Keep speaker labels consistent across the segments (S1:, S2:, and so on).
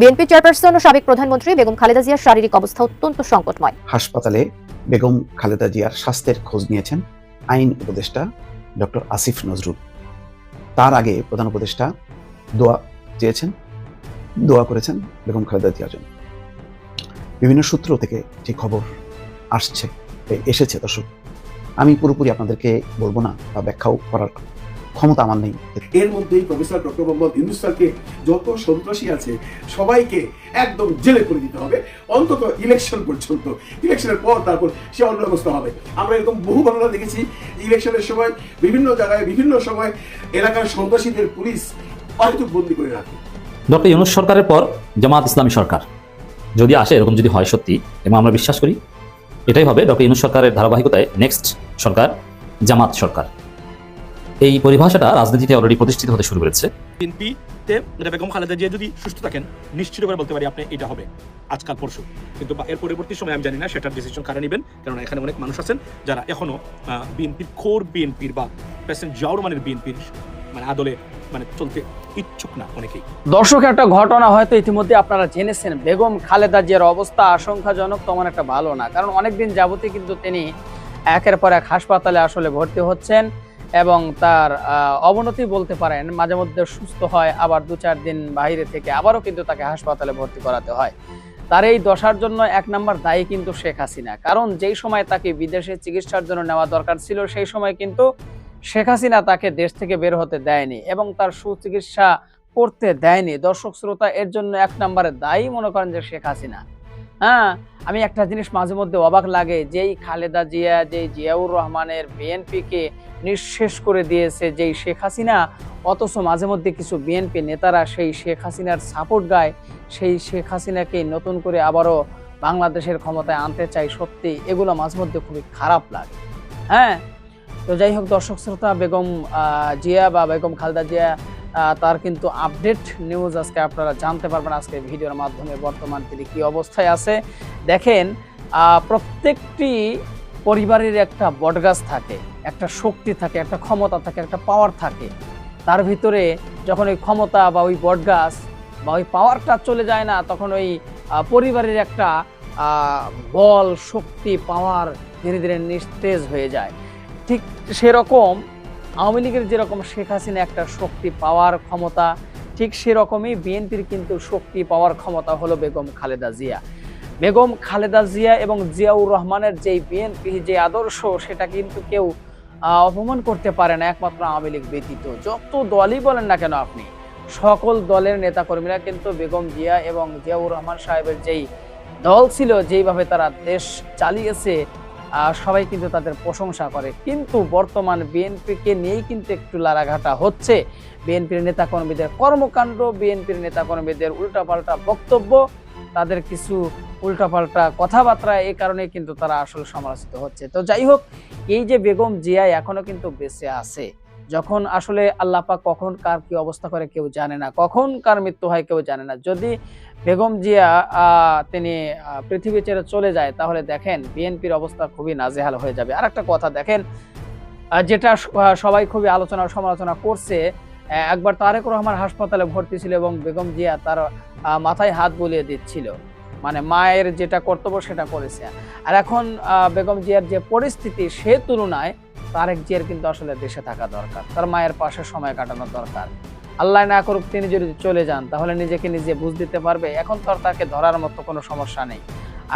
S1: BNP chairperson ও সাবেক প্রধানমন্ত্রী বেগম খালেদা জিয়ার শারীরিক অবস্থা অত্যন্ত সংকটময়।
S2: হাসপাতালে বেগম খালেদা জিয়ার স্বাস্থ্যের খোঁজ নিয়েছেন আইন উপদেষ্টা ডক্টর আসিফ নজরুল। তার আগে প্রধান উপদেষ্টা দোয়া চেয়েছেন, দোয়া করেছেন বেগম খালেদা জিয়ার জন্য। বিভিন্ন সূত্র থেকে যে খবর আসছে এসেছে, দর্শক। আমি পুরোপুরি আপনাদেরকে বলব না বা ব্যাখ্যাও করার ক্ষমতা আমার নেই।
S3: এর মধ্যেই প্রফেসর ডক্টর মোহাম্মদ ইউনুস স্যারকে যত সন্ত্রাসী আছে সবাইকে একদম জেলে করে দিতে হবে। অন্তত ইলেকশন পর্যন্ত। ইলেকশনের পর তারপর সে অন্য ব্যবস্থা হবে। আমরা এরকম বহু ঘটনা দেখেছি। ইলেকশনের সময় বিভিন্ন জায়গায় বিভিন্ন সময় এলাকার সন্ত্রাসীদের পুলিশ হয়তো বন্দি করে রাখে।
S4: ডক্টর ইউনুস সরকারের পর জামাত ইসলামী সরকার। যদি আসে এরকম যদি হয় সত্যি এবং আমরা বিশ্বাস করি এটাই হবে ডক্টর ইউনুস সরকারের ধারাবাহিকতায় নেক্সট সরকার জামাত সরকার। এই পরিভাষাটা রাজনীতিতে অলরেডি প্রতিষ্ঠিত হতে শুরু করেছে।
S5: বিএনপিতে বেগম খালেদা জিয়া যদি সুস্থ থাকেন নিশ্চিত করে বলতে পারি আপনি এটা হবে আজকাল পরশু। কিন্তু এর পরবর্তী সময় আমি জানি না সেটার ডিসিশন কারা নেবেন? কারণ এখানে অনেক মানুষ আছেন যারা এখনও বিএনপির কোর বিএনপির বা প্রেসিডেন্ট জিয়াউর রহমানের বিএনপির মানে আদলে মানে চলতে ইচ্ছুক না অনেকেই।
S6: দর্শক একটা ঘটনা হয়তো ইতিমধ্যে আপনারা জেনেছেন। বেগম খালেদা জিয়ার অবস্থা আশঙ্কাজনক তেমন একটা ভালো না। কারণ অনেকদিন যাবতই কিন্তু তিনি একের পর এক হাসপাতালে আসলে ভর্তি হচ্ছেন। এবং তার অবনতি বলতে পারেন, মাঝে মধ্যে সুস্থ হয়, আবার দু চার দিন বাইরে থেকে আবারও কিন্তু তাকে হাসপাতালে ভর্তি করাতে হয়। তার এই দশার জন্য এক নম্বর দায়ী কিন্তু শেখ হাসিনা। কারণ যেই সময় তাকে বিদেশে চিকিৎসার জন্য নেওয়া দরকার ছিল, সেই সময় কিন্তু শেখ হাসিনা তাকে দেশ থেকে বের হতে দেয়নি এবং তার সুচিকিৎসা করতে দেয়নি। দর্শক শ্রোতা, এর জন্য এক নম্বরে দায়ী মনে করেন যে শেখ হাসিনা। হ্যাঁ। আমি একটা জিনিস মাঝে মধ্যে অবাক লাগে, যেই খালেদা জিয়া, যেই জিয়াউর রহমানের বিএনপিকে নিঃশেষ করে দিয়েছে যেই শেখ হাসিনা, অথচ মাঝে মধ্যে কিছু বিএনপি নেতারা সেই শেখ হাসিনার সাপোর্ট গায়, সেই শেখ হাসিনাকে নতুন করে আবারও বাংলাদেশের ক্ষমতায় আনতে চাই সত্যি, এগুলো মাঝে মধ্যে খুবই খারাপ লাগে। হ্যাঁ তো যাই হোক দর্শক শ্রোতা, বেগম জিয়া বা বেগম খালেদা জিয়া তার কিন্তু আপডেট নিউজ আজকে আপনারা জানতে পারবেন, আজকে ভিডিওর মাধ্যমে বর্তমান তিনি কী অবস্থায় আছে। দেখেন প্রত্যেকটি পরিবারের একটা বটগাছ থাকে, একটা শক্তি থাকে, একটা ক্ষমতা থাকে, একটা পাওয়ার থাকে। তার ভিতরে যখন ওই ক্ষমতা বা ওই বটগাছ বা ওই পাওয়ারটা চলে যায় না, তখন ওই পরিবারের একটা বল, শক্তি পাওয়ার ধীরে ধীরে নিস্তেজ হয়ে যায়। ঠিক সেরকম আওয়ামী লীগের যেরকম শেখ হাসিনা একটা শক্তি পাওয়ার ক্ষমতা, ঠিক সেরকমই বিএনপির কিন্তু শক্তি পাওয়ার ক্ষমতা হলো বেগম খালেদা জিয়া। বেগম খালেদা জিয়া এবং জিয়াউর রহমানের যেই বিএনপি, যে আদর্শ, সেটা কিন্তু কেউ অপমান করতে পারে না, একমাত্র আওয়ামী লীগ ব্যতীত। যত দলই বলেন না কেন আপনি, সকল দলের নেতাকর্মীরা কিন্তু বেগম জিয়া এবং জিয়াউর রহমান সাহেবের যেই দল ছিল, যেইভাবে তারা দেশ চালিয়েছে সবাই কিন্তু তাদের প্রশংসা করে। কিন্তু বর্তমান বিএনপিকে নিয়েই কিন্তু একটু লারাঘাটা হচ্ছে। বিএনপির নেতাকর্মীদের কর্মকাণ্ড, বিএনপির নেতাকর্মীদের উল্টাপাল্টা বক্তব্য, তাদের কিছু উল্টাপাল্টা কথাবার্তা এ কারণে কিন্তু তারা আসলে সমালোচিত হচ্ছে। তো যাই হোক, এই যে বেগম জিয়া এখনও কিন্তু বেঁচে আছে। যখন আসলে আল্লাপা কখন কার কি অবস্থা করে কেউ জানে না, কখন কার মৃত্যু হয় কেউ জানে না। যদি বেগম জিয়া তিনি পৃথিবী ছেড়ে চলে যায়, তাহলে দেখেন বিএনপির অবস্থা খুবই নাজেহাল হয়ে যাবে। আর একটা কথা দেখেন যেটা সবাই খুবই আলোচনা সমালোচনা করছে একবার তারেক রহমান হাসপাতালে ভর্তি ছিল এবং বেগম জিয়া তার মাথায় হাত বুলিয়ে দিচ্ছিল। মানে মায়ের যেটা কর্তব্য সেটা করেছে। আর এখন বেগম জিয়ার যে পরিস্থিতি সে তুলনায় তারেক জিয়ার কিন্তু আসলে দেশে থাকা দরকার, তার মায়ের পাশে সময় কাটানো দরকার। আল্লাহ না করুক তিনি যদি চলে যান, তাহলে নিজেকে নিজে বুঝ দিতে পারবে, এখন তো তাকে ধরার মতো কোনো সমস্যা নেই।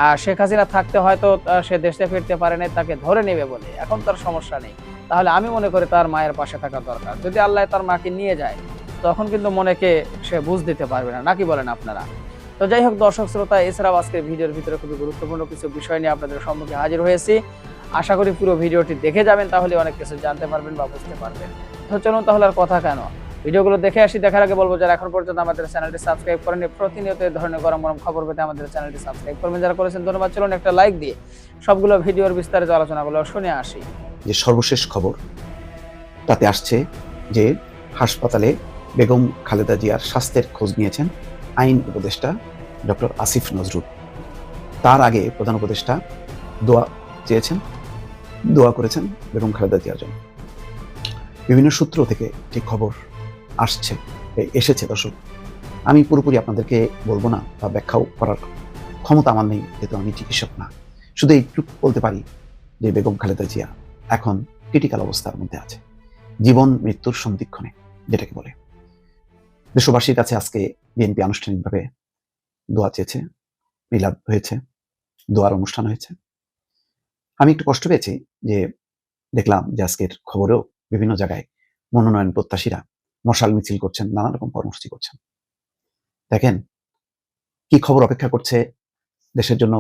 S6: আর শেখ হাসিনা থাকতে হয়তো সে দেশে ফিরতে পারে নাই, তাকে ধরে নেবে বলে, এখন তার সমস্যা নেই। তাহলে আমি মনে করি তার মায়ের পাশে থাকা দরকার। যদি আল্লাহ তার মাকে নিয়ে যায়, তখন কিন্তু মনেকে সে বুঝ দিতে পারবে না। নাকি বলেন আপনারা? তো যাই হোক দর্শক শ্রোতা, এছাড়াও আজকের ভিডিওর ভিতরে খুবই গুরুত্বপূর্ণ কিছু বিষয় নিয়ে আপনাদের সম্মুখে হাজির হয়েছি। আশা করি পুরো ভিডিওটি দেখে যাবেন, তাহলে অনেক কিছু জানতে পারবেন বা বুঝতে পারবেন। তো চলুন তাহলে আর কথা কেন? ভিডিওগুলো দেখে আসি, দেখার আগে বলব যারা এখন পর্যন্ত আমাদের চ্যানেলটি সাবস্ক্রাইব করেনি প্রতিনিয়ত এই ধরনের গরম গরম খবর পেতে আমাদের চ্যানেলটি সাবস্ক্রাইব করবেন। যারা করেছেন, ধন্যবাদ। চলুন একটা লাইক দিয়ে সবগুলো ভিডিওর বিস্তারিত আলোচনাগুলো শুনে আসি।
S2: যে সর্বশেষ খবর, তাতে আসছে যে হাসপাতালে বেগম খালেদা জিয়ার স্বাস্থ্যের খোঁজ নিয়েছেন আইন উপদেষ্টা ডক্টর আসিফ নজরুল। তার আগে প্রধান উপদেষ্টা দোয়া চেয়েছেন দোয়া করেছেন বেগম খালেদা জিয়ার জন্য। বিভিন্ন সূত্র থেকে যে খবর আসছে এসেছে দর্শক। আমি পুরোপুরি আপনাদেরকে বলব না বা ব্যাখ্যাও করার ক্ষমতা আমার নেই, যেহেতু আমি চিকিৎসক না। শুধু একটু বলতে পারি যে বেগম খালেদা জিয়া এখন ক্রিটিক্যাল অবস্থার মধ্যে আছে। জীবন, মৃত্যুর সন্ধিক্ষণে, যেটাকে বলে। দেশবাসীর কাছে আজকে বিএনপি আনুষ্ঠানিকভাবে দোয়া চেয়েছে, মিলাদ হয়েছে, দোয়ার অনুষ্ঠান হয়েছে। আমি একটু কষ্ট পেয়েছি যে দেখলাম যে আজকের খবরেও বিভিন্ন জায়গায় মনোনয়ন প্রত্যাশীরা মশাল মিছিল করছেন, নানা রকম কর্মসূচি করছেন। দেখেন, কি খবর অপেক্ষা করছে দেশের জন্য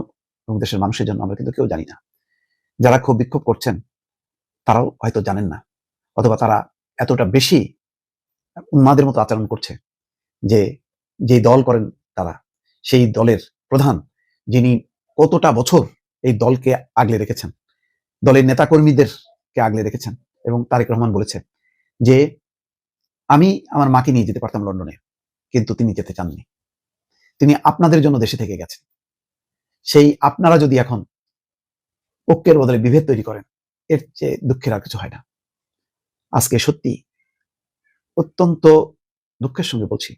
S2: এবং দেশের মানুষের জন্য আমরা কিন্তু কেউ জানি না। যারা খুব বিক্ষোভ করছেন, তারাও হয়তো জানেন না অথবা তারা এতটা বেশি উন্মাদের মতো আচরণ করছে যে যে দল করেন তারা, সেই দলের প্রধান যিনি কতটা বছর এই দলকে আগলে রেখেছেন। দলের নেতাকর্মীদেরকে আগলে রেখেছেন এবং তারেক রহমান বলেছে যে, আমি আমার মাকে নিয়ে যেতে পারতাম লন্ডনে, কিন্তু তিনি যেতে চাননি। তিনি আপনাদের জন্য দেশে থেকে গেছেন। সেই আপনারা যদি এখন ঐক্যের বদলে বিভেদ তৈরি করেন, এর চেয়ে দুঃখের আর কিছু হয় না। আজকে সত্যি অত্যন্ত দুঃখের সঙ্গে বলছি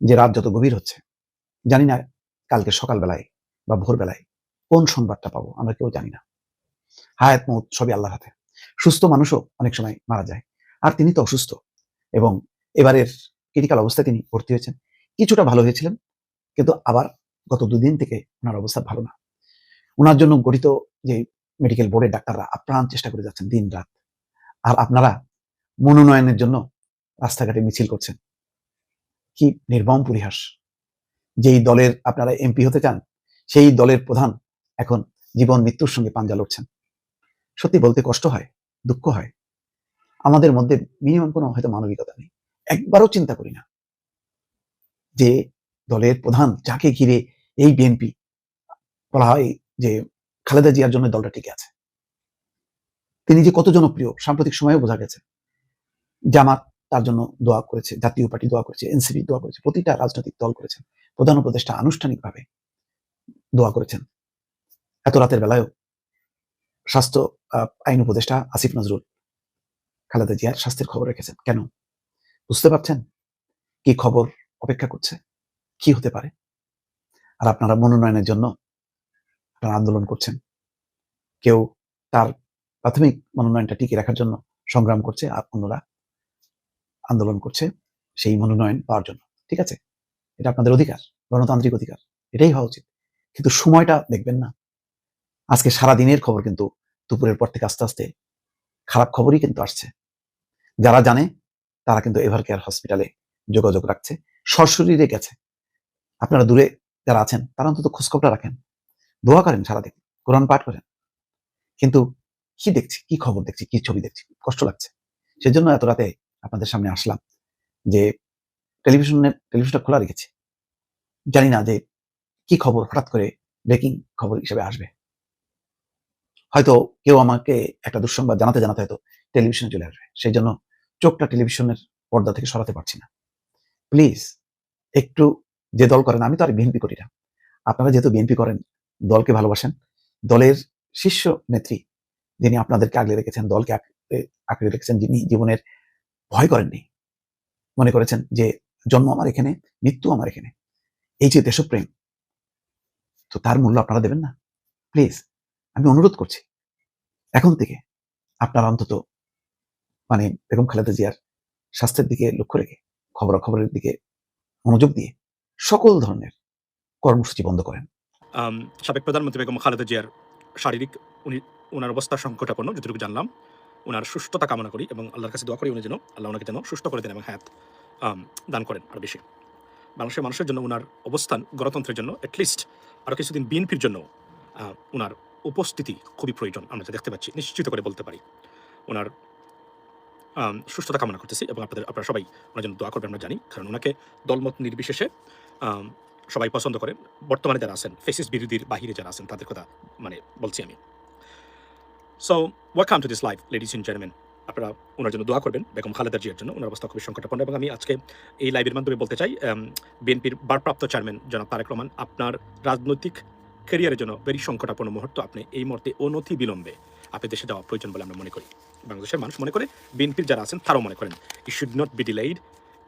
S2: যে, রাত যত গভীর হচ্ছে, জানি না কালকে সকালবেলায় বা ভোরবেলায় কোন সংবাদটা পাবো? আমরা কেউ জানি না। হায়াত মৌত সবই আল্লাহর হাতে। সুস্থ মানুষও অনেক সময় মারা যায়। আর তিনি তো অসুস্থ। এবং এবারের ক্রিটিক্যাল অবস্থায় তিনি ভর্তি হয়েছেন। কিছুটা ভালো হয়েছিলেন, কিন্তু আবার গত দুদিন থেকে ওনার অবস্থা ভালো না। ওনার জন্য গঠিত যে মেডিকেল বোর্ডের ডাক্তাররা আপ্রাণ চেষ্টা করে যাচ্ছেন দিন রাত। আর আপনারা মনোনয়নের জন্য রাস্তাঘাটে মিছিল করছেন। কি নির্মম পরিহাস। যেই দলের আপনারা এমপি হতে চান, সেই দলের প্রধান এখন জীবন মৃত্যুর সঙ্গে পাঞ্জা লড়ছেন। সত্যি বলতে কষ্ট হয়, দুঃখ হয়। আমাদের মধ্যে মিনিমাম কোনো হয়তো মানবিকতা নেই। একবারও চিন্তা করি না যে দলের প্রধান যাকে ঘিরে এই বিএনপি বলা হয় যে খালেদা জিয়ার জন্য দলটা টিকে আছে। তিনি যে কত জনপ্রিয়, সাম্প্রতিক সময়ে বোঝা গেছে। জামাত তার জন্য দোয়া করেছে, জাতীয় পার্টি দোয়া করেছে, এনসিপি দোয়া করেছে, প্রতিটা রাজনৈতিক দল করেছেন প্রধান উপদেষ্টা আনুষ্ঠানিকভাবে দোয়া করেছেন। এত রাতের বেলায়ও স্বাস্থ্য আইন উপদেষ্টা আসিফ নজরুল খালেদা জিয়ার স্বাস্থ্যের খবর রেখেছেন। কেন? বুঝতে পারছেন? কি খবর অপেক্ষা করছে? কি হতে পারে? আর আপনারা মনোনয়নের জন্য আপনারা আন্দোলন করছেন। কেউ তার প্রাথমিক মনোনয়নটা টিকে রাখার জন্য সংগ্রাম করছে আর অন্যরা আন্দোলন করছে সেই মনোনয়ন পাওয়ার জন্য। ঠিক আছে? এটা আপনাদের অধিকার, গণতান্ত্রিক অধিকার, এটাই হওয়া উচিত। কিন্তু সময়টা দেখবেন না। আজকে সারা দিনের খবর কিন্তু দুপুরের পর থেকে আস্তে আস্তে খারাপ খবরই কিন্তু আসছে। যারা জানে, তারা কিন্তু এভার কেয়ার হসপিটালে যোগাযোগ রাখছে সরশরীরে গেছে। আপনারা দূরে যারা আছেন, তারা অন্তত খোঁজখবরটা রাখেন। দোয়া করেন সারাদিন, কোরআন পাঠ করেন। কিন্তু কি দেখছি, কি খবর দেখছি, কি ছবি দেখছি? কষ্ট লাগছে। সেজন্য এত রাতে আপনাদের সামনে আসলাম যে টেলিভিশনের টেলিভিশনটা খোলা রেখেছি। জানি না যে কি খবর, হঠাৎ করে ব্রেকিং খবর হিসেবে আসবে। হয়তো কেউ আমাকে একটা দুঃসংবাদ জানাতে জানাতে হয়তো টেলিভিশনে চলে আসবে। সেই জন্য চোখটা টেলিভিশনের পর্দা থেকে সরাতে পারছি না। প্লিজ, একটু যে দল করেন, আমি তো আর বিএনপি করি না। আপনারা যেহেতু বিএনপি করেন, দলকে ভালোবাসেন, দলের শীর্ষ নেত্রী যিনি আপনাদেরকে আগলে রেখেছেন, দলকে আঁকড়ে- রেখেছেন, যিনি জীবনের ভয় করেননি, মনে করেছেন যে জন্ম আমার এখানে, মৃত্যু আমার এখানে। এই যে দেশপ্রেম, তো তার মূল্য আপনারা দেবেন না? প্লিজ আমি অনুরোধ করছি, এখন থেকে আপনারা অন্তত মানে বেগম খালেদা জিয়ার স্বাস্থ্যের দিকে লক্ষ্য রেখে, খবরাখবরের দিকে মনোযোগ দিয়ে সকল ধরনের কর্মসূচি বন্ধ করেন।
S5: সাবেক প্রধানমন্ত্রী বেগম খালেদা জিয়ার শারীরিক, উনি ওনার অবস্থা সংকটাপন্ন, যতটুকু জানলাম। ওনার সুস্থতা কামনা করি এবং আল্লাহর কাছে দোয়া করি উনি যেন আল্লাহ ওনাকে যেন সুস্থ করে দেন এবং হায়াত দান করেন আরও বেশি। বাংলাদেশের মানুষের জন্য ওনার অবস্থান গণতন্ত্রের জন্য অ্যাটলিস্ট আরও কিছুদিন বিএনপির জন্য ওনার উপস্থিতি খুবই প্রয়োজন, আমরা যা দেখতে পাচ্ছি, নিশ্চিত করে বলতে পারি। ওনার সুস্থতা কামনা করতেছি এবং আপনাদের, আপনারা সবাই ওনার জন্য দোয়া করবেন, আমরা জানি। কারণ ওনাকে দলমত নির্বিশেষে সবাই পছন্দ করেন। বর্তমানে যারা আছেন, ফেসিস বিরোধীর বাহিরে যারা আছেন, তাদের কথা মানে বলছি আমি। So welcome to this life ladies in gentleman আপনারা ওনার জন্য দোয়া করবেন, বেগম খালেদা জিয়ার জন্য। ওনার অবস্থা খুবই সংকটাপন্ন এবং আমি আজকে এই লাইভের মাধ্যমে বলতে চাই বিএনপির ভারপ্রাপ্ত চেয়ারম্যান জনাব তারেক রহমান, আপনার রাজনৈতিক ক্যারিয়ারের জন্য ভেরি সংকটাপন্ন মুহূর্ত আপনি এই মুহূর্তে অনতি বিলম্বে আপনি দেশে যাওয়া প্রয়োজন বলে আমরা মনে করি। বাংলাদেশের মানুষ মনে করে বিএনপির যারা আছেন তারাও মনে করেন you should not be delayed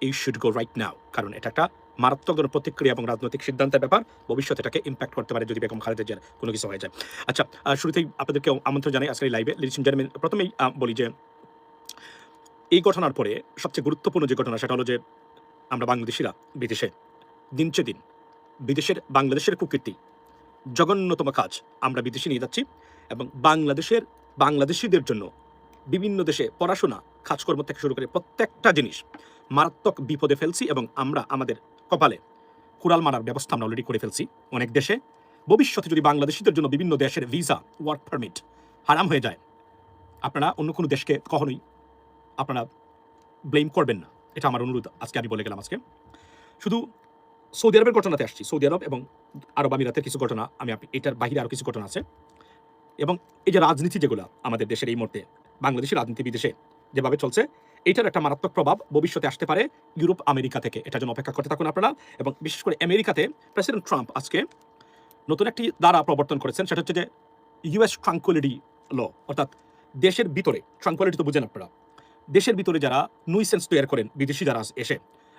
S5: you should go right now কারণ এটা একটা মারাত্মক ধরনের প্রতিক্রিয়া এবং রাজনৈতিক সিদ্ধান্তের ব্যাপার। ভবিষ্যতে এটাকে ইম্প্যাক্ট করতে পারে যদি বেগম খালেদা জিয়ার কোনো কিছু হয়ে যায়। আচ্ছা শুরুতেই আপনাদেরকে আমন্ত্রণ জানাই আজকের লাইভে লিডিস জেন্টলম্যান প্রথমেই বলি যে এই ঘটনার পরে সবচেয়ে গুরুত্বপূর্ণ যে ঘটনা সেটা হলো যে আমরা বাংলাদেশিরা বিদেশে দিনচে দিন বিদেশের বাংলাদেশের কুকীর্তি জঘন্যতম কাজ আমরা বিদেশে নিয়ে যাচ্ছি এবং বাংলাদেশের বাংলাদেশিদের জন্য বিভিন্ন দেশে পড়াশোনা, কাজকর্ম থেকে শুরু করে প্রত্যেকটা জিনিস মারাত্মক বিপদে ফেলছি এবং আমরা আমাদের কপালে কুড়াল মারার ব্যবস্থা আমরা অলরেডি করে ফেলছি অনেক দেশে। ভবিষ্যতে যদি বাংলাদেশিদের জন্য বিভিন্ন দেশের ভিসা ওয়ার্ক পারমিট হারাম হয়ে যায়, আপনারা অন্য কোনো দেশকে কখনোই আপনারা ব্লেম করবেন না। এটা আমার অনুরোধ আজকে আমি বলে গেলাম আজকে। শুধু সৌদি আরবের ঘটনাতে আসছি। সৌদি আরব এবং আরব আমিরাতের কিছু ঘটনা, আমি এটার বাইরে আরও কিছু ঘটনা আছে। এবং এই যে রাজনীতি যেগুলো আমাদের দেশের এই মুহূর্তে, বাংলাদেশের রাজনীতি বিদেশে যেভাবে চলছে, এটার একটা মারাত্মক প্রভাব ভবিষ্যতে আসতে পারে ইউরোপ, আমেরিকা থেকে। এটার জন্য অপেক্ষা করতে থাকুন আপনারা। এবং বিশেষ করে আমেরিকাতে প্রেসিডেন্ট ট্রাম্প আজকে নতুন একটি দ্বারা প্রবর্তন করেছেন। সেটা হচ্ছে যে ইউএস ট্রাঙ্কুয়ালিটি ল, অর্থাৎ দেশের ভিতরে ট্রাঙ্কুয়ালিটি তো বুঝেন আপনারা, দেশের ভিতরে যারা নুইসেন্স তৈরি করেন, বিদেশি যারা এসে,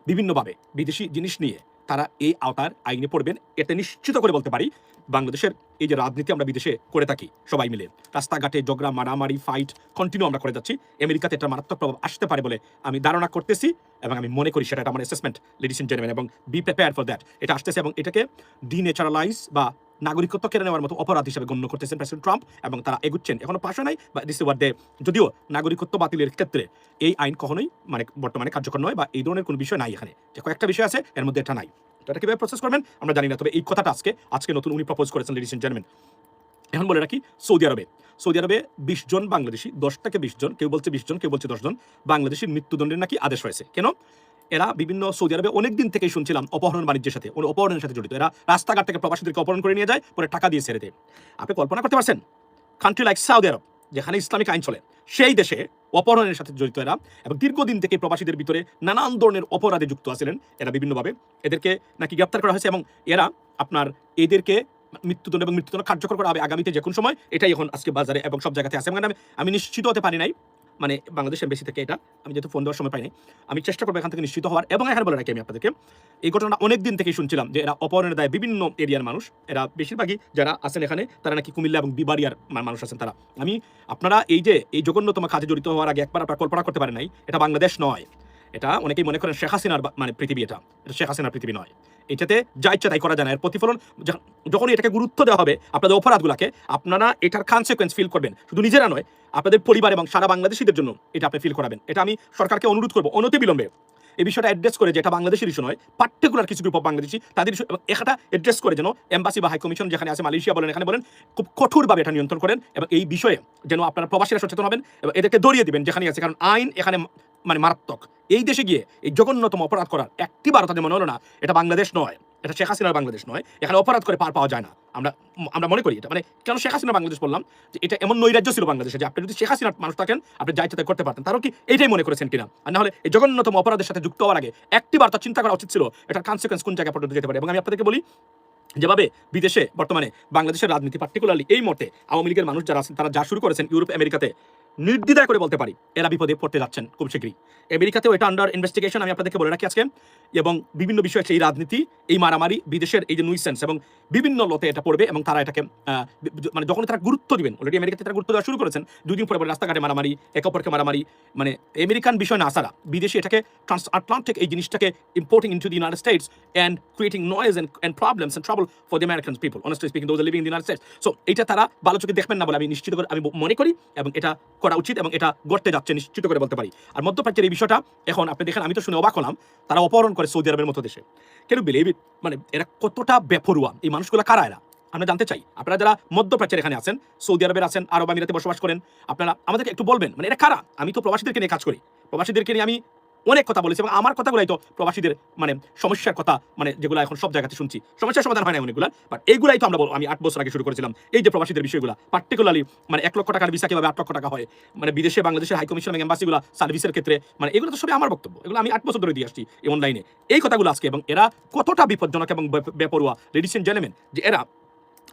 S5: বিভিন্নভাবে বিদেশি জিনিস নিয়ে তারা এই আওতার আইনে পড়বেন। এটা নিশ্চিত করে বলতে পারি, বাংলাদেশের এই যে রাজনীতি আমরা বিদেশে করে থাকি সবাই মিলে। রাস্তাঘাটে জগড়া মারামারি ফাইট কন্টিনিউ আমরা করে যাচ্ছি। আমেরিকাতে এটা মারাত্মক প্রভাব আসতে পারে বলে আমি ধারণা করতেছি এবং আমি মনে করি সেটা আমার অ্যাসেসমেন্ট লেডিস এন্ড জেন্টলম্যান এবং বি প্রিপেয়ার ফর দ্যাট এটা আসতেছে এবং এটাকে ডিনেচারালাইজ বা নাগরিকত্ব কেড়ে নেওয়ার মতো অপরাধ হিসেবে গণ্য করতেছেন প্রেসিডেন্ট ট্রাম্প এবং তারা এগুচ্ছেন। এখনও পাশে নাই, বা দিস ওয়ার দে যদিও নাগরিকত্ব বাতিলের ক্ষেত্রে এই আইন কখনোই মানে বর্তমানে কার্যকর নয়, বা এই ধরনের কোনো বিষয় নাই এখানে। যে কয়েকটা বিষয় আছে, এর মধ্যে এটা নাই। তো এটা কীভাবে প্রসেস করবেন, আমরা জানি না, তবে এই কথাটা আজকে আজকে নতুন উনি প্রপোজ করেছেন লেডিস এন্ড জেন্টলম্যান এখন বলে রাখি, সৌদি আরবে। সৌদি আরবে বিশ জন বাংলাদেশি, দশ থেকে বিশ জন, কেউ বলছে বিশ জন, কেউ বলছে দশ জন, বাংলাদেশের মৃত্যুদণ্ডের নাকি আদেশ হয়েছে। কেন? এরা বিভিন্ন সৌদি আরবে অনেক দিন থেকেই শুনছিলাম অপহরণ বাণিজ্যের সাথে অপহরণের সাথে জড়িত। এরা রাস্তাঘাট থেকে প্রবাসীদেরকে অপহরণ করে নিয়ে যায়, পরে টাকা দিয়ে ছেড়ে দেয়। আপনি কল্পনা করতে পারছেন? কান্ট্রি লাইক সৌদি আরব যেখানে ইসলামিক আইন চলে, সেই দেশে অপহরণের সাথে জড়িত এরা এবং দীর্ঘদিন থেকে প্রবাসীদের ভিতরে নানান ধরনের অপরাধে যুক্ত আছিলেন এরা বিভিন্নভাবে। এদেরকে নাকি গ্রেপ্তার করা হয়েছে এবং এরা আপনার এদেরকে মৃত্যুদণ্ড এবং মৃত্যুদণ্ড কার্যকর করা হবে আগামীতে যে কোনো সময়। এটাই এখন আজকে বাজারে এবং সব জায়গাতে আছে। আমি আমি নিশ্চিত হতে পারি নাই মানে বাংলাদেশ বেশি থেকে এটা, আমি যেহেতু ফোন দেওয়ার সময় পাইনি, আমি চেষ্টা করব এখান থেকে নিশ্চিত হওয়ার। এবং এখানে বলে রাখি আমি আপনাদেরকে, এই ঘটনা অনেক দিন থেকেই শুনছিলাম যে এরা অপহরণের দায় বিভিন্ন এরিয়ার মানুষ, এরা বেশিরভাগই যারা আছেন এখানে, তারা নাকি কুমিল্লা এবং বিবারিয়ার মানুষ আছেন তারা। আমি, আপনারা এই যে, এই জঘন্যতম কাজে জড়িত হওয়ার আগে একবার আপনারা কল্পনা করতে পারেন নাই, এটা বাংলাদেশ নয়। এটা অনেকেই মনে করেন শেখ হাসিনার মানে পৃথিবী এটা। এটা শেখ হাসিনার পৃথিবী নয়। এটাতে যা ইচ্ছা তাই করা যায় না। এর প্রতিফলন যখন- এটাকে গুরুত্ব দেওয়া হবে, আপনাদের অপরাধগুলোকে আপনারা এটার কনসিকোয়েন্স ফিল করবেন। শুধু নিজেরা নয়, আপনাদের পরিবার এবং সারা বাংলাদেশিদের জন্য এটা আপনি ফিল করাবেন। এটা আমি সরকারকে অনুরোধ করব অনতি বিলম্বে। এই বিষয়টা অ্যাড্রেস করে যেটা বাংলাদেশের ইস্যু নয় পার্টিকুলার কিছু গ্রুপ অফ বাংলাদেশি, তাদের এবং এটা অ্যাড্রেস করে যেন এম্বাসি বা হাই কমিশন যেখানে আছে মালয়েশিয়া বলেন, এখানে বলেন, খুব কঠোরভাবে এটা নিয়ন্ত্রণ করেন এবং এই বিষয়ে যেন আপনারা প্রবাসীরা সচেতন হবেন এবং এদেরকে দড়িয়ে দিবেন যেখানে আছে। কারণ আইন এখানে মানে মারাত্মক। এই দেশে গিয়ে এই জঘন্যতম অপরাধ করার একটি বার তাদের মনে হলো না, এটা বাংলাদেশ নয়। এটা শেখ হাসিনার বাংলাদেশ নয়। এখানে অপরাধ করে পার পাওয়া যায় না। আমরা আমরা মনে করি এটা। মানে কেন শেখ হাসিনা বাংলাদেশ বললাম? যে এটা এমন নৈরাজ্য ছিল বাংলাদেশে যে আপনি যদি শেখ হাসিনার মানুষ থাকেন, আপনি যা ইচ্ছা করতে পারতেন। তারও কি এটাই মনে করেছেন কিনা? আর না হলে এই জঘন্যতম অপরাধের সাথে যুক্ত হওয়ার আগে একটি বার তার চিন্তা করা উচিত ছিল এটার কনসিকোয়েন্স কোন জায়গায় পর্যন্ত যেতে পারে। এবং আমি আপনাদেরকে বলি, যেভাবে বিদেশে বর্তমানে বাংলাদেশের রাজনীতি পার্টিকুলারলি এই মতে আওয়ামী লীগের মানুষ যারা আছেন, তারা যা শুরু করেছেন ইউরোপ, আমেরিকাতে নির্দ্বিধায় করে বলতে পারি, এরা বিপদে পড়তে যাচ্ছেন খুব শীঘ্রই। আমেরিকাতেও এটা আন্ডার ইনভেস্টিগেশন আমি আপনাদেরকে বলে রাখি আজকে। এবং বিভিন্ন বিষয় এই রাজনীতি, এই মারামারি, বিদেশের এই যে নুইসেন্স এবং বিভিন্ন লতে এটা পড়বে এবং তারা এটাকে মানে যখন তারা গুরুত্ব দিবেন অলরেডি আমেরিকাতে তারা গুরুত্ব দেওয়া শুরু করেছেন দুদিন পরে পরে রাস্তাঘাটে মারামারি, এক অপরকে মারামারি মানে আমেরিকান বিষয় না আসারা বিদেশি এটাকে ট্রান্স আটলান্টিক এই জিনিসটাকে importing in to the United States and creating noise and problems and trouble for the American people honestly speaking those living in United States so এটা তারা ভালো চোখে দেখবেন না বলে আমি নিশ্চিত করে, আমি মনে করি এবং এটা করা উচিত এবং এটা গড়তে যাচ্ছে, নিশ্চিত করে বলতে পারি। আর মধ্যপ্রাচ্যের এই বিষয়টা, এখন আপনি দেখেন, আমি তো শুনে অবাক হলাম, তারা অপহরণ করে সৌদি আরবের মতো দেশে। কেন বিলিভ মানে এরা কতটা বেপরুয়া এই মানুষগুলো কারা এরা? আমরা জানতে চাই। আপনারা যারা মধ্যপ্রাচ্যের এখানে আছেন, সৌদি আরবের আছেন, আরব আমিরাতে বসবাস করেন, আপনারা আমাদেরকে একটু বলবেন মানে এটা কারা? আমি তো প্রবাসীদেরকে নিয়ে কাজ করি। প্রবাসীদেরকে নিয়ে আমি অনেক কথা বলেছে এবং আমার কথাগুলাই তো প্রবাসীদের মানে সমস্যার কথা মানে যেগুলো এখন সব জায়গাতে শুনছি। সমস্যার সমাধান হয় না অনেকগুলো বাট এইগুলাই তো আমরা আমি আট বছর আগে শুরু করেছিলাম। এই যে প্রবাসীদের বিষয়গুলো পার্টিকুলারলি মানে এক লক্ষ টাকার ভিসা কীভাবে আট লক্ষ টাকা হয়? মানে বিদেশে, বাংলাদেশের হাই কমিশন এবং এম্বাসিগুলো সার্ভিসের ক্ষেত্রে মানে এগুলো তো সবই আমার বক্তব্য, এগুলো আমি আট বছর ধরে দিয়ে আসছি এই অনলাইনে এই কথাগুলো আজকে, এবং এরা কতটা বিপজ্জনক এবং বেপরোয়া লেডিস এন্ড যে এরা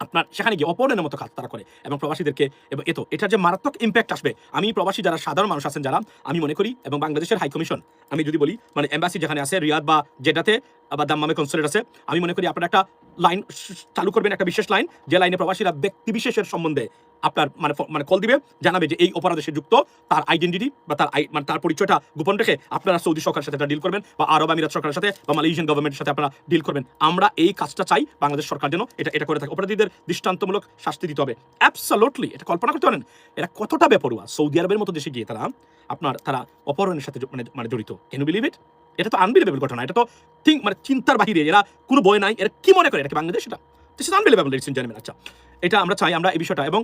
S5: আপনার সেখানে গিয়ে অপরের মতো কাজ তারা করে এবং প্রবাসীদেরকে এবং এতো এটা যে মারাত্মক ইম্প্যাক্ট আসবে। আমি প্রবাসী যারা সাধারণ মানুষ আছেন যারা, আমি মনে করি এবং বাংলাদেশের হাই কমিশন আমি যদি বলি মানে এম্বাসি যেখানে আছে, রিয়াদ বা জেডাতে, বা দাম্মামে কনসুলেট আছে, আমি মনে করি আপনারা একটা লাইন চালু করবেন, একটা বিশেষ লাইন যে লাইনে প্রবাসীরা ব্যক্তি বিশেষের সম্বন্ধে আপনার মানে মানে কল দিবে, জানাবে যে এই অপরাধে সে যুক্ত, তার আইডেন্টিটি বা তার মানে তার পরিচয়টা গোপন রেখে আপনারা সৌদি সরকারের সাথে ডিল করবেন বা আরব আমিরাত সরকারের সাথে বা মালয়েশিয়ান গভর্নমেন্টের সাথে আপনারা ডিল করবেন। আমরা এই কাজটা চাই বাংলাদেশ সরকার যেন এটা এটা করে থাকে। অপরাধীদের দৃষ্টান্তমূলক শাস্তি দিতে হবে। অ্যাবসলুটলি এটা কল্পনা করতে পারেন। এরা কতটা বেপরোয়া? সৌদি আরবের মতো দেশে গিয়ে তারা, আপনার তারা অপহরণের সাথে মানে মানে জড়িত। কেন বিলিভ ইট এটা তো আনবিলিভেবল ঘটনা। এটা তো থিঙ্ক মানে চিন্তার বাহিরে। এরা কোনো বই নাই। এরা কি মনে করে? এটা কি বাংলাদেশ? এটা দিস ইজ আনবিলিভেবল লিটস ইন আচ্ছা এটা আমরা চাই, আমরা এই বিষয়টা। এবং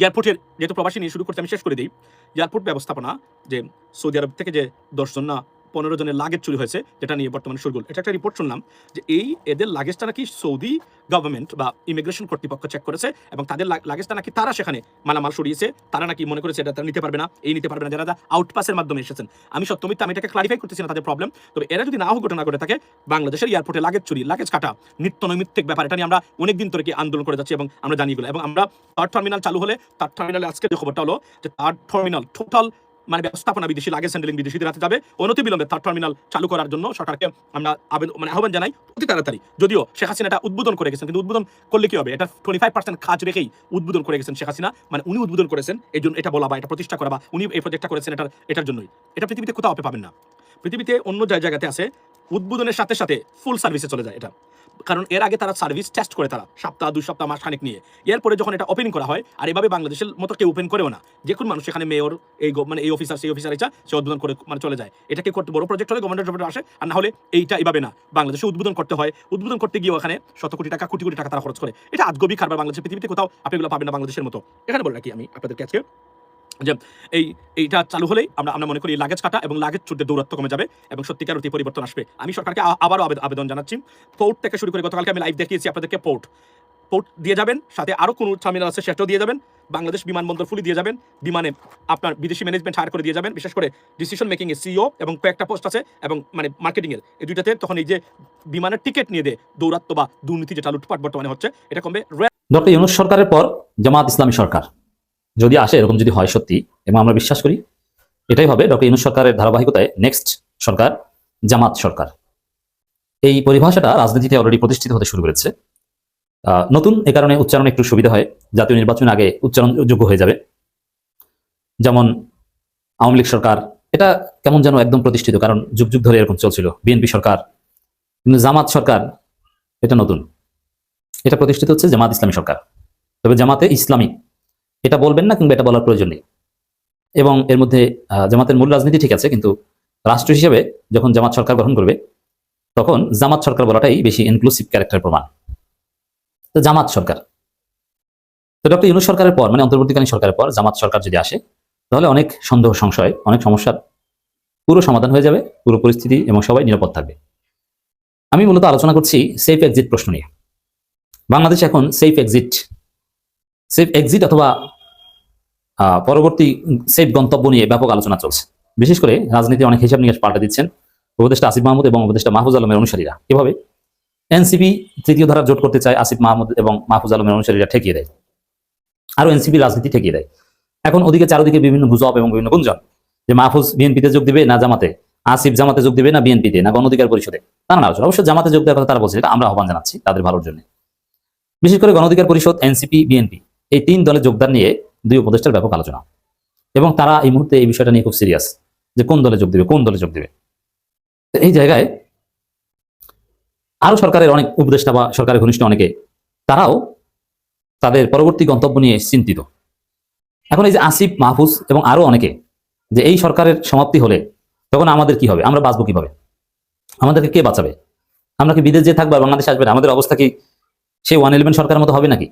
S5: এয়ারপোর্টের যেহেতু প্রবাসী নিয়ে শুরু করতে আমি শেষ করে দিই, এয়ারপোর্ট ব্যবস্থাপনা যে সৌদি আরব থেকে যে দশজন না পনেরো জনের লাগেজ চুরি হয়েছে, যেটা নিয়ে বর্তমানে সুরগুল এটা একটা রিপোর্ট শুনলাম যে এই এদের লাগেজটা নাকি সৌদি গভর্নমেন্ট বা ইমিগ্রেশন কর্তৃপক্ষ চেক করেছে এবং তাদের লাগেজটা নাকি তারা সেখানে মালামাল সরিয়েছে, তারা নাকি মনে করেছে এটা তারা নিতে পারবে না, এই নিতে পারবে না, যারা আউটপাসের মাধ্যমে এসেছেন। আমি সত্যমিত্র আমি এটাকে ক্লারিফাই করতেছি না তাদের প্রবলেম তবে এরা যদি না হোক ঘটনা ঘটে থাকে, বাংলাদেশের এয়ারপোর্টে লাগেজ চুরি লাগেজ কাটা, নিত্য নৈমিত্তিক ব্যাপার, এটা নিয়ে আমরা অনেকদিন ধরে কি আন্দোলন করে যাচ্ছি এবং আমরা জানি এগুলো এবং আমরা থার্ড টার্মিনাল চালু হলে থার্ড টার্মিনালে আজকে যে খবরটা হলো, যে থার্ড টার্মিনাল টোটাল মানে ব্যবস্থাপনা বিদেশি লাগেজ হ্যান্ডেলিং বিদেশিদের হাতে যাবে। অনতি বিলম্বে থার্ড টার্মিনাল চালু করার জন্য সরকারকে আমরা আবেদন মানে আহ্বান জানাই অতি তাড়াতাড়ি। যদিও শেখ হাসিনা এটা উদ্বোধন করে গেছেন, কিন্তু উদ্বোধন করলে কি হবে? এটা টোয়েন্টি ফাইভ পার্সেন্ট কাজ রেখেই উদ্বোধন করে গেছেন শেখ হাসিনা। মানে উনি উদ্বোধন করেছেন, এই জন্য এটা বলা বা এটা প্রতিষ্ঠা করা বা উনি এই প্রজেক্টটা করেছেন এটার এটার জন্যই। এটা পৃথিবীতে কোথাও পাবেন না। পৃথিবীতে অন্য জায়- জায়গাতে আছে উদ্বোধনের সাথে সাথে ফুল সার্ভিসে চলে যায় এটা। কারণ এর আগে তারা সার্ভিস টেস্ট করে তারা, সপ্তাহ, দুই সপ্তাহ, মাস খানিক নিয়ে। এরপরে যখন এটা ওপেনিং করা হয়, আর এভাবে বাংলাদেশের মতো কেউ ওপেন করেও না, যে কোনো মানুষ এখানে মেয়র এই মানে এই অফিসার সেই অফিসার ইচ্ছা সে উদ্বোধন করে মানে চলে যায়। এটাকে করতে বড় প্রজেক্ট হলে গভর্নমেন্ট আসে, আর না হলে এইটা এভাবে না। বাংলাদেশে উদ্বোধন করতে হয়, উদ্বোধন করতে গিয়ে ওখানে শত কোটি টাকা, কোটি কোটি টাকা তারা খরচ করে। এটা আজগবি কারবার বাংলাদেশের পৃথিবীতে কোথাও আপনি এগুলো পাবেন না বাংলাদেশের মতো। এখানে বলে রাখি আমি আপনাদেরকে আজকে। যে এই, এইটা চালু হলেই আমরা আমরা মনে করি লাগেজ কাটা এবং লাগেজ চুটে দৌরত্ব কমে যাবে এবং সত্যিকার অতি পরিবর্তন আসবে। আমি সরকারকে আবারও আবেদ- আবেদন জানাচ্ছি। পোর্ট থেকে শুরু করে গতকালকে আমি লাইভ দেখিয়েছি আপনাদেরকে পোর্ট পোর্ট দিয়ে যাবেন, সাথে আরও কোনো টার্মিনাল আছে সেটাও দিয়ে যাবেন। বাংলাদেশ বিমানবন্দর ফুলি দিয়ে যাবেন। বিমানে আপনার বিদেশি ম্যানেজমেন্ট হায়ার করে দিয়ে যাবেন। বিশেষ করে ডিসিশন মেকিং এর সিও এবং কয়েকটা পোস্ট আছে এবং মানে মার্কেটিং এর। এই দুইটাতে তখন এই যে বিমানের টিকিট নিয়ে দেয় দৌরাত্ম বা দুর্নীতি যেটা লুটপাট বর্তমানে হচ্ছে, এটা কমবে।
S4: ডক্টর ইউনুস সরকারের পর জামাত ইসলামী সরকার। যদি আসে, এরকম যদি হয় সত্যি, এবং আমরা বিশ্বাস করি, এটাই হবে ডক্টর ইউনুস সরকারের ধারাবাহিকতায় নেক্সট সরকার, জামাত সরকার। এই পরিভাষাটা রাজনীতিতে অলরেডি প্রতিষ্ঠিত হতে শুরু করেছে। নতুন এ কারণে উচ্চারণ একটু সুবিধা হয়, জাতীয় নির্বাচন আগে উচ্চারণ যোগ্য হয়ে যাবে। যেমন আওয়ামী লীগ সরকার, এটা কেমন যেন একদম প্রতিষ্ঠিত, কারণ যুগ যুগ ধরে এরকম চলছিল। বিএনপি সরকার, কিন্তু জামাত সরকার, এটা নতুন। এটা প্রতিষ্ঠিত হচ্ছে জামাত ইসলামী সরকার। তবে জামাতে ইসলামী এটা বলবেন না কিংবা এটা বলার প্রয়োজন নেই। এবং এর মধ্যে জামাতের মূল রাজনীতি ঠিক আছে, কিন্তু রাষ্ট্র হিসেবে যখন জামাত সরকার গ্রহণ করবে, তখন জামাত সরকার বলাটাই বেশি ইনক্লুসিভ ক্যারেক্টার প্রমাণ। তো জামাত সরকার। তো ডক্টর ইউনুস সরকারের পর মানে অন্তর্বর্তীকালীন সরকারের পর জামাত সরকার যদি আসে, তাহলে অনেক সন্দেহ, সংশয়, অনেক সমস্যার পুরো সমাধান হয়ে যাবে, পুরো পরিস্থিতি এবং সবাই নিরাপদ থাকবে। আমি মূলত আলোচনা করছি সেফ এক্সিট প্রশ্ন নিয়ে। বাংলাদেশ এখন সেফ এক্সিট সেফ এক্সিট অথবা পরবর্তী সেফ গন্তব্য নিয়ে ব্যাপক আলোচনা চলছে। বিশেষ করে রাজনীতি অনেক হিসাব নিকাশ পাল্টে দিচ্ছেন উপদেষ্টা আসিফ মাহমুদ এবং উপদেষ্টা মাহফুজ আলমের অনুসারীরা। কীভাবে এনসিপি তৃতীয় ধারা জোট করতে চায় আসিফ মাহমুদ এবং মাহফুজ আলমের অনুসারীরা ঠেকিয়ে দেয়। আরও এনসিপি রাজনীতি ঠেকিয়ে দেয়। এখন ওদিকে চারদিকে বিভিন্ন গুজব এবং বিভিন্ন গুঞ্জন যে মাহফুজ বিএনপিতে যোগ দিবে না জামাতে, আসিফ জামাতে যোগ দিবে না বিএনপিতে, না গণ অধিকার পরিষদে। তারা না আলোচনা অবশ্য জামাতে যোগ দেওয়ার কথা তারা বলছে, এটা আমরা আহ্বান জানাচ্ছি তাদের ভালোর জন্য। বিশেষ করে গণ অধিকার পরিষদ, এনসিপি, বিএনপি এই তিন দলের যোগদান নিয়ে দুই উপদেষ্টার ব্যাপক আলোচনা। এবং তারা এই মুহূর্তে এই বিষয়টা নিয়ে খুব সিরিয়াস যে কোন দলে যোগ দিবে, কোন দলে যোগ দিবে। এই জায়গায় আরও সরকারের অনেক উপদেষ্টা বা সরকারের ঘনিষ্ঠ অনেকে, তারাও তাদের পরবর্তী গন্তব্য নিয়ে চিন্তিত। এখন এই যে আসিফ, মাহফুজ এবং আরও অনেকে যে এই সরকারের সমাপ্তি হলে তখন আমাদের কি হবে? আমরা বাঁচবো কীভাবে? আমাদেরকে কে বাঁচাবে? আমরা কি বিদেশ যে থাকব বাংলাদেশ আসবে আমাদের অবস্থা কি সেই ওয়ান ইলেভেন সরকারের মতো হবে নাকি?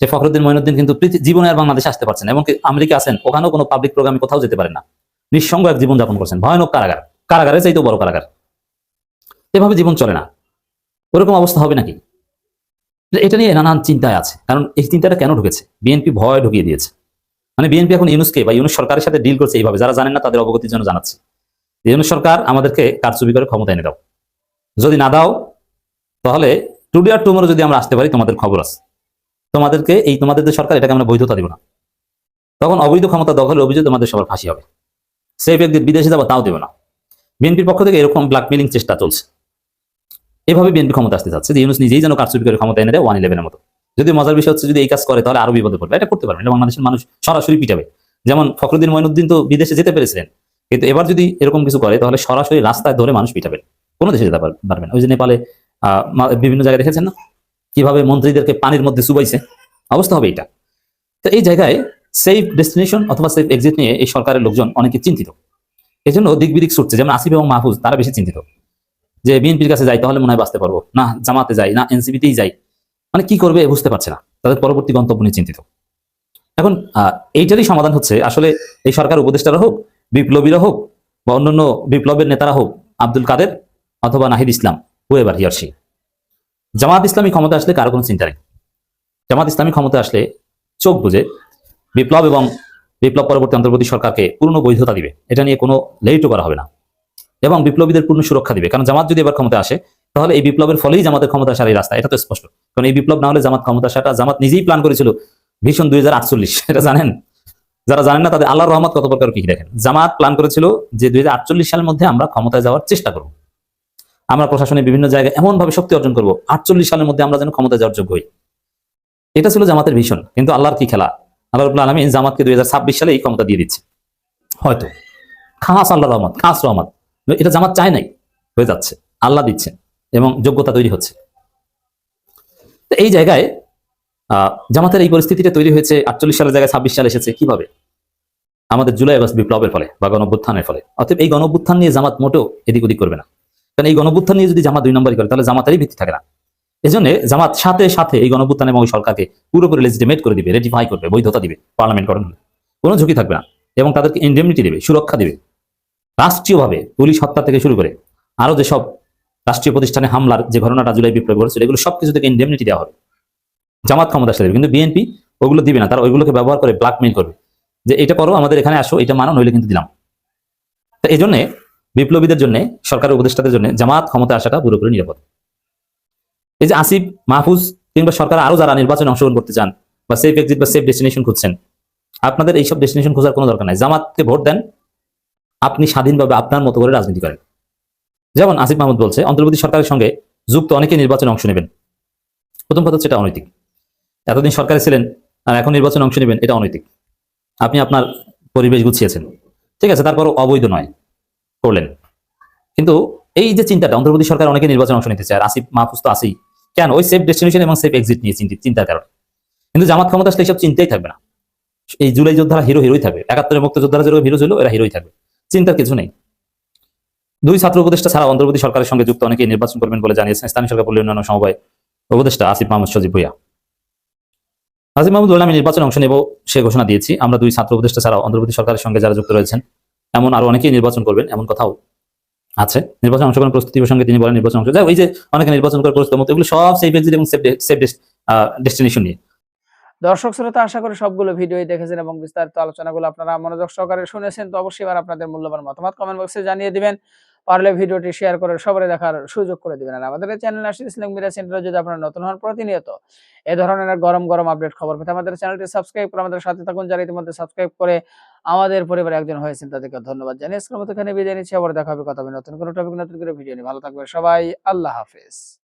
S4: যে ফখরুদ্দিন মঈনুদ্দিন কিন্তু জীবনে আর বাংলাদেশে আসতে পারছেন। এমনকি আমেরিকা আছেন, ওখানেও কোনো পাবলিক প্রোগ্রামে কোথাও যেতে পারেন না। নিঃসঙ্গ এক জীবন যাপন করছেন, ভয়ানক কারাগার। কারাগারে চাইতেও বড় কারাগার। এভাবে জীবন চলে না। ওরকম অবস্থা হবে নাকি? এটা নিয়ে নানান চিন্তায় আছে, কারণ এই চিন্তাটা কেন ঢুকেছে? বিএনপি ভয় ঢুকিয়ে দিয়েছে। মানে বিএনপি এখন ইউনুসকে বা ইউনুস সরকারের সাথে ডিল করছে এইভাবে, যারা জানেন না তাদের অবগতির জন্য জানাচ্ছে। ইউনুস সরকার আমাদেরকে কারচুপি করে ক্ষমতা এনে দাও। যদি না দাও, তাহলে টুডে আর টুমোরো যদি আমরা আসতে পারি, তোমাদের খবর আছে। তোমাদেরকে এই তোমাদের যে সরকার, এটাকে আমরা বৈধতা দিব না। তখন অবৈধ ক্ষমতা দখলের অভিযোগ তোমাদের সবার ফাঁসি হবে। সেই ব্যক্তি বিদেশে যাব, তাও দেবে না। বিএনপির পক্ষ থেকে এরকম ব্ল্যাকমেলিং চেষ্টা চলছে। এভাবে বিএনপি ক্ষমতা আসতে চাচ্ছে যে ইউনুস নিজেই যেন কারচুপি করে ক্ষমতা এনে দেয় ওয়ান ইলেভেনের মতো। যদি মজার বিষয় হচ্ছে যদি এই কাজ করে, তাহলে আরও বিপদে পড়বে। এটা করতে পারবে এটা বাংলাদেশের মানুষ সরাসরি পিটাবে। যেমন ফখরুদ্দিন মইনুদ্দিন তো বিদেশে যেতে পেরেছিলেন, কিন্তু এবার যদি এরকম কিছু করে, তাহলে সরাসরি রাস্তায় ধরে মানুষ পিটাবেন কোনো দেশে যেতে পার- পারবে না। ওই যে নেপালে বিভিন্ন জায়গায় দেখেছেন না? কীভাবে মন্ত্রীদেরকে পানির মধ্যে চুবাইছে? অবস্থা হবে এটা। তো এই জায়গায় সেফ ডেস্টিনেশন অথবা সেফ এক্সিট নিয়ে এই সরকারের লোকজন অনেকে চিন্তিত। এই জন্য দিক বিদিক ছুটছে। যেমন আসিফ এবং মাহফুজ, তারা বেশি চিন্তিত। যে বিএনপির কাছে যাই, তাহলে মনে হয় বাঁচতে পারব। না, জামাতে যাই, না এনসিপিতেই যাই। মানে কি করবে বুঝতে পারছে না। তাদের পরবর্তী গন্তব্য নিয়ে চিন্তিত। এখন এইটারই সমাধান হচ্ছে, আসলে এই সরকার উপদেষ্টারা হোক, বিপ্লবীরা হোক, বা অন্যান্য বিপ্লবের নেতারা হোক, আব্দুল কাদের অথবা নাহিদ ইসলাম হুয়েবার হিয়ার সি জামাত ইসলামী ক্ষমতা আসলে কারও কোনো চিন্তা নেই। জামাত ইসলামী ক্ষমতা আসলে চোখ বুঝে বিপ্লব এবং বিপ্লব পরবর্তী অন্তর্বর্তী সরকারকে পূর্ণ বৈধতা দিবে। এটা নিয়ে কোনো লেটও করা হবে না। এবং বিপ্লবীদের পূর্ণ সুরক্ষা দিবে। কারণ জামাত যদি এবার ক্ষমতা আসে, তাহলে এই বিপ্লবের ফলেই জামাতের ক্ষমতা আসার এই রাস্তা। এটা তো স্পষ্ট। কারণ এই বিপ্লব না হলে জামাত ক্ষমতা আসাটা, জামাত নিজেই প্ল্যান করেছিল ভীষণ দুই হাজার আটচল্লিশ। এটা জানেন? যারা জানেন না, তাদের আল্লাহর রহমত কত প্রকার কি দেখেন? জামাত প্ল্যান করেছিল যে দু হাজার আটচল্লিশ সালের মধ্যে আমরা ক্ষমতায় যাওয়ার চেষ্টা করব। আমরা প্রশাসনের বিভিন্ন জায়গায় এমন ভাবে শক্তি অর্জন করব, আটচল্লিশ সালের মধ্যে আমরা যেন ক্ষমতায় যাওয়ার যোগ্য হই। এটা ছিল জামাতের ভীষণ, কিন্তু আল্লাহর কি খেলা? আল্লাহ রবুল্লা আলমিন জামাতকে দুই সালে এই ক্ষমতা দিয়ে দিচ্ছে। হয়তো। খাস আল্লাহ রহমত, খাস রহমত। এটা জামাত চায় নাই, হয়ে যাচ্ছে। আল্লাহ দিচ্ছেন এবং যোগ্যতা তৈরি হচ্ছে। এই জায়গায় জামাতের এই পরিস্থিতিটা তৈরি হয়েছে, আটচল্লিশ সালের জায়গায় ছাব্বিশ সাল এসেছে, কীভাবে? আমাদের জুলাই আগস্ট বিপ্লবের ফলে বা গণঅভ্যুত্থানের ফলে। অর্থাৎ এই গণঅভ্যুত্থান নিয়ে জামাত মোটেও এদিক ওদিক করবে না। কারণ এই গণঅভ্যুত্থান নিয়ে যদি জামাত দুই নম্বরই করে, তাহলে জামাতেরই ভিত্তি থাকে না। এই জন্য জামাত সাথে সাথে এই গণঅভ্যুত্থান এবং এই সরকারকে পুরোপুরি লেজিটিমেট করে দিবে রেটিফাই করবে, বৈধতা দিবে পার্লামেন্ট গঠন হলে। কোনো ঝুঁকি থাকবে না এবং তাদেরকে ইন্ডেমনিটি দেবে, সুরক্ষা দিবে। রাষ্ট্রীয়ভাবে পুলিশ হত্যা থেকে শুরু করে আরও যেসব রাষ্ট্রীয় প্রতিষ্ঠানে হামলার যে ঘটনাটা জুলাই বিপ্লব করেছিল এগুলো সবকিছু থেকে ইন্ডেমনিটি দেওয়া হবে। জামাত ক্ষমতা আসতে দেবে কিন্তু বিএনপি ওগুলো দিবে না। তারা ওইগুলোকে ব্যবহার করে ব্ল্যাকমেইল করবে। যে এটা করো, আমাদের এখানে আসো, এটা মানো, নইলে কিন্তু দিলাম। তো এই জন্যে বিপ্লবীদের জন্য, সরকারের উপদেষ্টাদের জন্য জামাত ক্ষমতা আসাটা পুরোপুরি নিরাপদ। এই যে আসিফ, মাহফুজ, কিংবা সরকার আরও যারা নির্বাচনে অংশগ্রহণ করতে চান, বা সেফ এক্সিট বা সেফ ডেস্টিনেশন খুঁজছেন, আপনাদের এইসব ডেস্টিনেশন খোঁজার কোনো দরকার নাই। জামাতকে ভোট দেন, আপনি স্বাধীনভাবে আপনার মতো করে রাজনীতি করেন। যেমন আসিফ মাহমুদ বলছে, অন্তর্বর্তী সরকারের সঙ্গে যুক্ত অনেকে নির্বাচনে অংশ নেবেন। প্রথম কথা হচ্ছে এটা অনৈতিক। এতদিন সরকারে ছিলেন আর এখন নির্বাচনে অংশ নেবেন, এটা অনৈতিক। আপনি আপনার পরিবেশ গুছিয়েছেন। ঠিক আছে তারপর অবৈধ নয়। করলেন। কিন্তু এই যে চিন্তাটা, অন্তর্বর্তী সরকার অনেকে নির্বাচনে অংশ নিতে চায়, আসিফ, মাহফুজ তো আসি কেন? ওই সেফ ডেস্টিনেশন এবং সেফ এক্সিট নিয়ে চিন্তিত চিন্তার কারণে। কিন্তু জামাত ক্ষমতা আসলে এইসব চিন্তাই থাকবে না। এই জুলাই যোদ্ধারা হিরো হিরোই থাকবে। একাত্তরের মুক্ত যোদ্ধারা যেরকম হিরো ছিল, এরা হিরোই থাকবে। চিন্তার কিছু নেই। দুই ছাত্র উপদেষ্টা ছাড়া অন্তর্বর্তী সরকারের সঙ্গে যুক্ত অনেকে নির্বাচন করবেন বলে জানিয়েছেন স্থানীয় সরকার পল্লী উন্নয়ন সমবায় উপদেষ্টা আসিফ মাহমুদ সজিব ভুইয়া। আসিফ মাহমুদ বললেন আমি নির্বাচনে অংশ নেব সে ঘোষণা দিয়েছি। আমরা দুই ছাত্র উপদেষ্টা ছাড়াও অন্তর্বর্তী সরকারের সঙ্গে যারা যুক্ত রয়েছেন এমন আরও অনেকেই নির্বাচন করবেন, এমন কথাও আছে। নির্বাচন অংশগ্রহণ প্রস্তুতি প্রসঙ্গে তিনি বলেন, নির্বাচন অংশ যায় ওই যে অনেকে নির্বাচন করে প্রস্তুত মতো এগুলো সব সেফ এক্সিট এবং সেফ ডেস্টিনেশন নিয়ে।
S6: দর্শক শ্রোতা, আশা করি সবগুলো ভিডিওই দেখেছেন এবং বিস্তারিত আলোচনাগুলো আপনারা মনোযোগ সহকারে শুনেছেন। তো অবশ্যই এবার আপনাদের মূল্যবান মতামত কমেন্ট বক্সে জানিয়ে দিবেন। পারলে ভিডিওটি শেয়ার করে সবাই দেখার সুযোগ করে দিবেন। আর আমাদের চ্যানেল আসলে ইসলাম মিডিয়া সেন্টারে যদি আপনারা নতুন হন প্রতিনিয়ত এ ধরনের গরম গরম আপডেট খবর পেতে আমাদের চ্যানেলটি সাবস্ক্রাইব করে আমাদের সাথে থাকুন। যারা ইতিমধ্যে সাবস্ক্রাইব করে আমাদের পরিবারে একজন হয়েছেন তাদেরকে ধন্যবাদ জানিয়ে আজকের মতো এখানে বিদায় নিচ্ছি। আবার দেখা হবে কথা হবে নতুন কোনো টপিক নতুন করে ভিডিও নিয়ে। ভালো থাকবে সবাই। আল্লাহ হাফেজ।